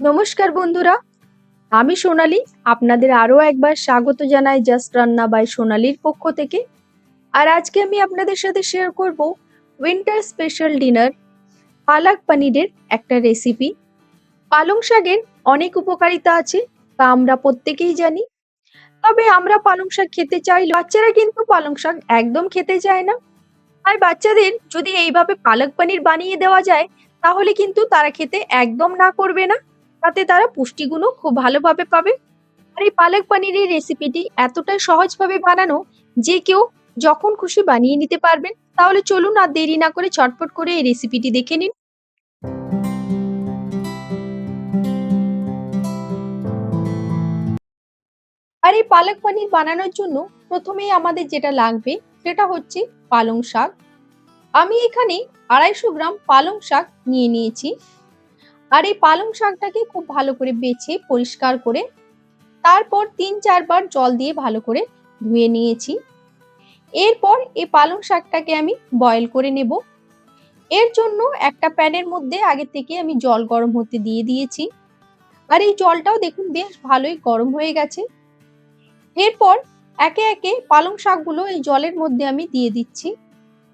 নমস্কার বন্ধুরা, আমি সোনালি। আপনাদের আরও একবার স্বাগত জানাই জাস্ট রান্না বাই সোনালির পক্ষ থেকে। আর আজকে আমি আপনাদের সাথে শেয়ার করব উইন্টার স্পেশাল ডিনার পালাক পনিরের একটা রেসিপি পালং শাকের অনেক উপকারিতা আছে, তা আমরা প্রত্যেকেই জানি। তবে আমরা পালং শাক খেতে চাই, বাচ্চারা কিন্তু পালং শাক একদম খেতে চায় না। আর বাচ্চাদের যদি এইভাবে পালক পনির বানিয়ে দেওয়া যায়, তাহলে কিন্তু তারা খেতে একদম না করবে না। তাতে তারা পুষ্টিগুণও খুব ভালোভাবে পাবে। আর এই পালক পনিরের রেসিপিটি এতটাই সহজভাবে বানানো যে কেউ যখন খুশি বানিয়ে নিতে পারবেন, তাহলে চলুন আর দেরি না করে চটপট করে এই রেসিপিটি দেখে নিন। আর এই পালক পনির বানানোর জন্য প্রথমেই আমাদের যেটা লাগবে, সেটা হচ্ছে পালং শাক। আমি এখানে আড়াইশো গ্রাম পালং শাক নিয়ে নিয়েছি। আর এই পালং শাকটাকে খুব ভালো করে বেছে, পরিষ্কার করে তারপর তিন চারবার জল দিয়ে ভালো করে ধুয়ে নিয়েছি। এরপর এই পালং শাকটাকে আমি বয়েল করে নেব। এর জন্য একটা প্যানের মধ্যে আগে থেকে আমি জল গরম হতে দিয়ে দিয়েছি। আর এই জলটাও দেখুন বেশ ভালোই গরম হয়ে গেছে। এরপর একে একে পালং শাকগুলো এই জলের মধ্যে আমি দিয়ে দিচ্ছি।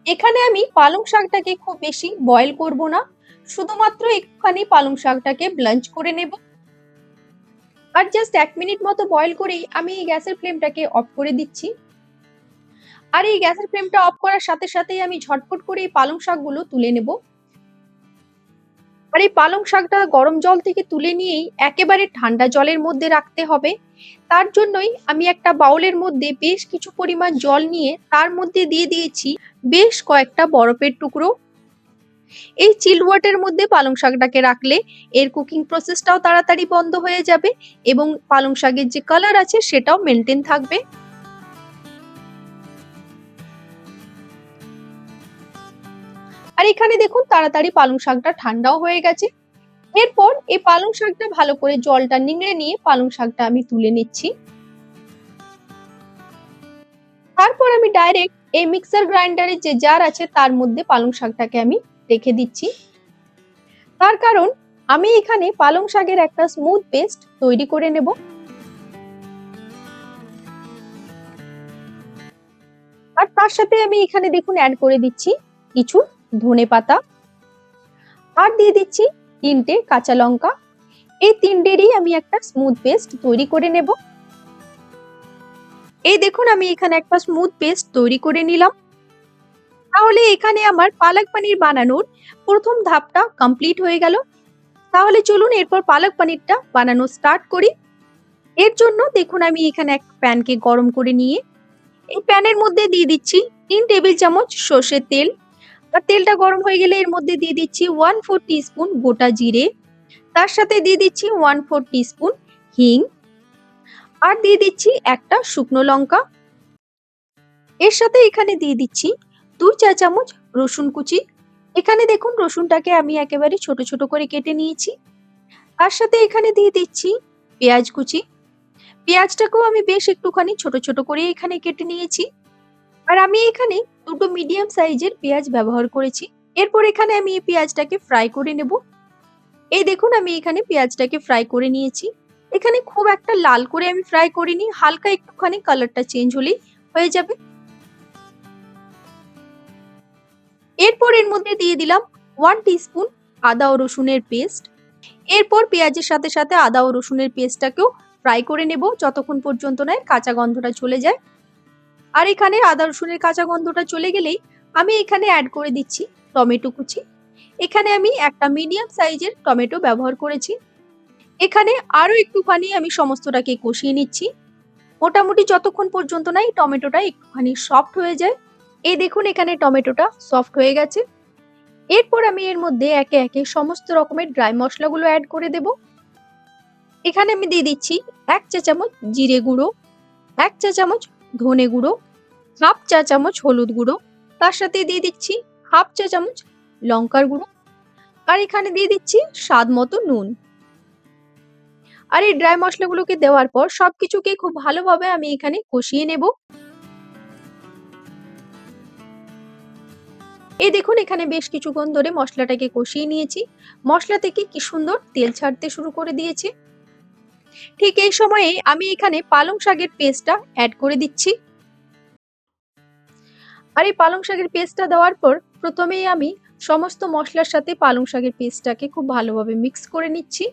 এখানে আমি পালং শাকটাকে খুব বেশি বয়েল করব না। শুধুমাত্র একটুখানি পালং শাকটাকে ব্লাঞ্চ করে নেব। আর জাস্ট এক মিনিট মতো বয়েল করেই আমি এই গ্যাসের ফ্লেমটাকে অফ করে দিচ্ছি। আর এই গ্যাসের ফ্লেমটা অফ করার সাথে সাথেই আমি ঝটপট করে এই পালং শাকগুলো তুলে নেব। আর এই পালং শাকটা গরম জল থেকে তুলে নিয়েই একেবারে ঠান্ডা জলের মধ্যে রাখতে হবে। তার জন্যই আমি একটা বাউলের মধ্যে বেশ কিছু পরিমাণ জল নিয়ে তার মধ্যে দিয়ে দিয়েছি বেশ কয়েকটা বরফের টুকরো। এই চিল ওয়াটের মধ্যে পালং শাকটাকে রাখলে এর কুকিং প্রসেসটাও তাড়াতাড়ি বন্ধ হয়ে যাবে এবং পালং শাকের যে কালার আছে সেটাও মেনটেন থাকবে। আর এখানে দেখুন তাড়াতাড়ি পালং শাকটা ঠান্ডাও হয়ে গেছে। এরপর এই পালং শাকটা ভালো করে জলটা নিংড়ে নিয়ে পালং শাকটা আমি তুলে নিচ্ছি। তারপর আমি ডাইরেক্ট এই মিক্সার গ্রাইন্ডারের যে জার আছে তার মধ্যে পালং শাকটাকে আমি রেখে দিচ্ছি। তার কারণ, আমি এখানে পালং শাকের একটা স্মুথ পেস্ট তৈরি করে নেব। আর তার সাথে আমি এখানে দেখুন অ্যাড করে দিচ্ছি কিছু ধনে পাতা। আর দিয়ে দিচ্ছি তিনটে কাঁচা লঙ্কা। এই তিনটেরই আমি একটা স্মুথ পেস্ট তৈরি করে নেব। এই দেখুন আমি এখানে একটা স্মুথ পেস্ট তৈরি করে নিলাম। তাহলে এখানে আমার পালক পনির বানানোর প্রথম ধাপটা কমপ্লিট হয়ে গেল। তাহলে চলুন এরপর পালক পনিরটা বানানো স্টার্ট করি। এর জন্য দেখুন আমি এখানে এক প্যানকে গরম করে নিয়ে, এই প্যানের মধ্যে দিয়ে দিচ্ছি তিন টেবিল চামচ সর্ষের তেল। আর তেলটা গরম হয়ে গেলে এর মধ্যে দিয়ে দিচ্ছি ওয়ান ফোর টিস্পুন গোটা জিরে। তার সাথে দিয়ে দিচ্ছি ওয়ান ফোর টিস্পুন হিং। আর দিয়ে দিচ্ছি একটা শুকনো লঙ্কা। এর সাথে এখানে দিয়ে দিচ্ছি দুই চা চামচ রসুন কুচি। এখানে দেখুন রসুনটাকে আমি একেবারে ছোট ছোট করে কেটে নিয়েছি। তার সাথে এখানে দিয়ে দিচ্ছি পেঁয়াজ কুচি। পেঁয়াজটাকেও আমি বেশ একটুখানি ছোট ছোট করে এখানে কেটে নিয়েছি। আর আমি এখানে দুটো মিডিয়াম সাইজের পেঁয়াজ ব্যবহার করেছি। এরপর এখানে আমি এই পেঁয়াজটাকে ফ্রাই করে নেব। এই দেখুন আমি এখানে পেঁয়াজটাকে ফ্রাই করে নিয়েছি। এখানে খুব একটা লাল করে আমি ফ্রাই করিনি, হালকা একটুখানি কালারটা চেঞ্জ হলেই হয়ে যাবে। এরপর এর মধ্যে দিয়ে দিলাম ওয়ান টিস্পুন আদা ও রসুনের পেস্ট এরপর পেঁয়াজের সাথে সাথে আদা ও রসুনের পেস্টটাকেও ফ্রাই করে নেব যতক্ষণ পর্যন্ত নয় কাঁচা গন্ধটা চলে যায়। আর এখানে আদা রসুনের কাঁচা গন্ধটা চলে গেলেই আমি এখানে অ্যাড করে দিচ্ছি টমেটো কুচি। এখানে আমি একটা মিডিয়াম সাইজের টমেটো ব্যবহার করেছি। এখানে আরও একটুখানি আমি সমস্তটাকে কষিয়ে নিচ্ছি। মোটামুটি যতক্ষণ পর্যন্ত না এই টমেটোটা একটুখানি সফট হয়ে যায় এই দেখুন এখানে টমেটোটা সফট হয়ে গেছে। এরপর আমি এর মধ্যে একে একে সমস্ত রকমের ড্রাই মশলাগুলো অ্যাড করে দেব। এখানে আমি দিয়ে দিচ্ছি এক চা চামচ জিরে গুঁড়ো, এক চা চামচ ধনে গুঁড়ো, হাফ চা চামচ হলুদ গুঁড়ো, তার সাথে দিয়ে দিচ্ছি হাফ চা চামচ লঙ্কার গুঁড়ো আর এখানে দিয়ে দিচ্ছি স্বাদ মতো নুন। আর এই ড্রাই মশলাগুলোকে দেওয়ার পর সবকিছুকে খুব ভালোভাবে আমি এখানে কষিয়ে নেব। এই দেখুন, এখানে বেশ কিছুক্ষণ ধরে মশলাটাকে কষিয়ে নিয়েছি। মশলা থেকে কি সুন্দর তেল ছাড়তে শুরু করে দিয়েছে। ঠিক এই সময়ে আমি এখানে পালং শাকের পেস্টটা অ্যাড করে দিচ্ছি। আর এই পালং শাকের পেস্টটা দেওয়ার পর প্রথমেই আমি সমস্ত মশলার সাথে পালং শাকের পেস্টটাকে খুব ভালোভাবে মিক্স করে নিচ্ছি।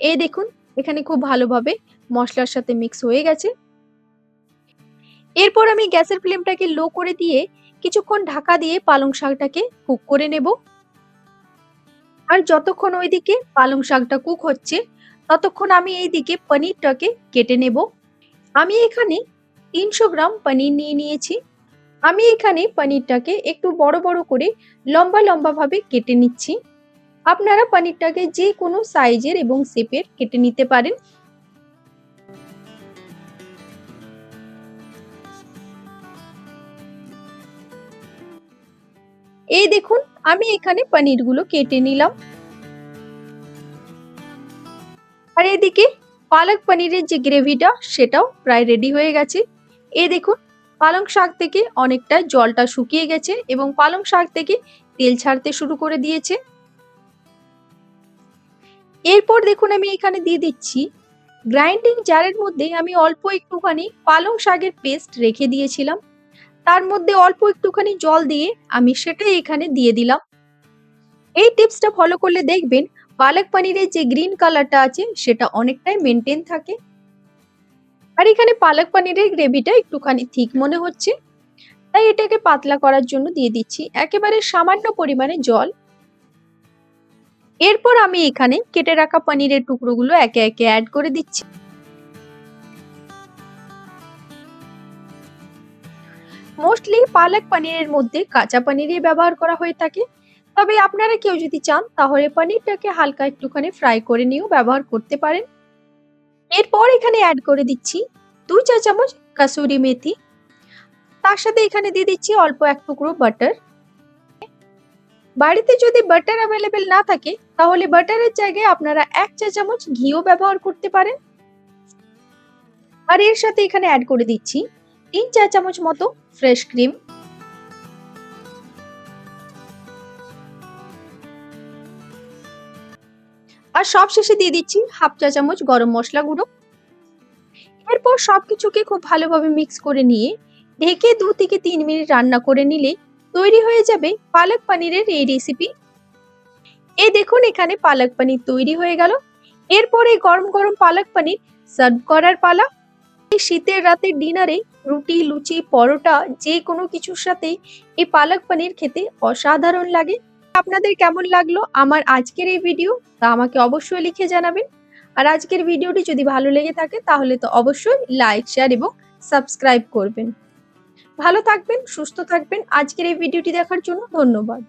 এই দেখুন, এখানে খুব ভালোভাবে মশলার সাথে মিক্স হয়ে গেছে। এরপর আমি গ্যাসের ফ্লেমটাকে লো করে দিয়ে কিছুক্ষণ ঢাকা দিয়ে পালং শাকটাকে কুক করে নেব। আর যতক্ষণ ওইদিকে পালং শাকটা কুক হচ্ছে, ততক্ষণ আমি এইদিকে পনিরটাকে কেটে নেব। আমি এখানে তিনশো গ্রাম পনির নিয়ে নিয়েছি। আমি এখানে পনিরটাকে একটু বড় বড় করে লম্বা লম্বা ভাবে কেটে নিচ্ছি। আপনারা পনিরটাকে যে কোনো সাইজের এবং শেপের কেটে নিতে পারেন। এই দেখুন, আমি এখানে পনিরগুলো কেটে নিলাম। আর এদিকে পালক পনিরের যে গ্রেভিটা, সেটাও প্রায় রেডি হয়ে গেছে। এই দেখুন, পালং শাক থেকে অনেকটা জলটা শুকিয়ে গেছে এবং পালং শাক থেকে তেল ছাড়তে শুরু করে দিয়েছে। এরপর দেখুন, আমি এখানে দিয়ে দিচ্ছি গ্রাইন্ডিং জারের মধ্যে আমি অল্প একটুখানি পালং শাকের পেস্ট রেখে দিয়েছিলাম। তার মধ্যে অল্প একটুখানি জল দিয়ে আমি সেটাই এখানে দিয়ে দিলাম। এই টিপসটা ফলো করলে দেখবেন পালক পনিরের যে গ্রিন কালারটা আছে সেটা অনেকটাই মেনটেন থাকে। আর এখানে পালক পনিরের গ্রেভিটা একটুখানি ঠিক মনে হচ্ছে। তাই এটাকে পাতলা করার জন্য দিয়ে দিচ্ছি। একেবারে সামান্য পরিমাণে জল। এরপর আমি এখানে কেটে রাখা পনিরের টুকরোগুলো একে একে অ্যাড করে দিচ্ছি। মোস্টলি পালক পনিরের মধ্যে কাঁচা পনিরই ব্যবহার করা হয়ে থাকে। তবে আপনারা কেউ যদি চান, তাহলে পনিরটাকে হালকা একটুখানি ফ্রাই করে নিয়েও ব্যবহার করতে পারেন। এরপর এখানে অ্যাড করে দিচ্ছি দুই চা চামচ কাসুরি মেথি। তার সাথে এখানে দিয়ে দিচ্ছি অল্প এক টুকরো বাটার বাড়িতে যদি বাটার অ্যাভেলেবেল না থাকে, তাহলে বাটারের জায়গায় আপনারা এক চা চামচ ঘিও ব্যবহার করতে পারেন। আর এর সাথে এখানে অ্যাড করে দিচ্ছি তিন চা চামচ মতো ফ্রেশ ক্রিম আর সব শেষে দিয়ে দিচ্ছি হাফ চা চামচ গরম মশলা গুঁড়ো। এরপর সবকিছুকে খুব ভালোভাবে মিক্স করে নিয়ে ঢেকে দু থেকে তিন মিনিট রান্না করে নিলে তৈরি হয়ে যাবে পালক পনিরের এই রেসিপি এ দেখুন এখানে পালক পানির তৈরি হয়ে গেল। এরপরে গরম গরম পালক পানির সার্ভ করার পালা। শীতের রাতে ডিনারে রুটি, লুচি, পরোটা, যে কোনো কিছুর সাথে এই পালক পানির খেতে অসাধারণ লাগে। আপনাদের কেমন লাগল আমার আজকের এই ভিডিও তা আমাকে অবশ্যই লিখে জানাবেন। আর আজকের ভিডিওটি যদি ভালো লেগে থাকে, তাহলে তো অবশ্যই লাইক শেয়ার এবং সাবস্ক্রাইব করবেন। ভালো থাকবেন, সুস্থ থাকবেন। আজকের এই ভিডিওটি দেখার জন্য ধন্যবাদ।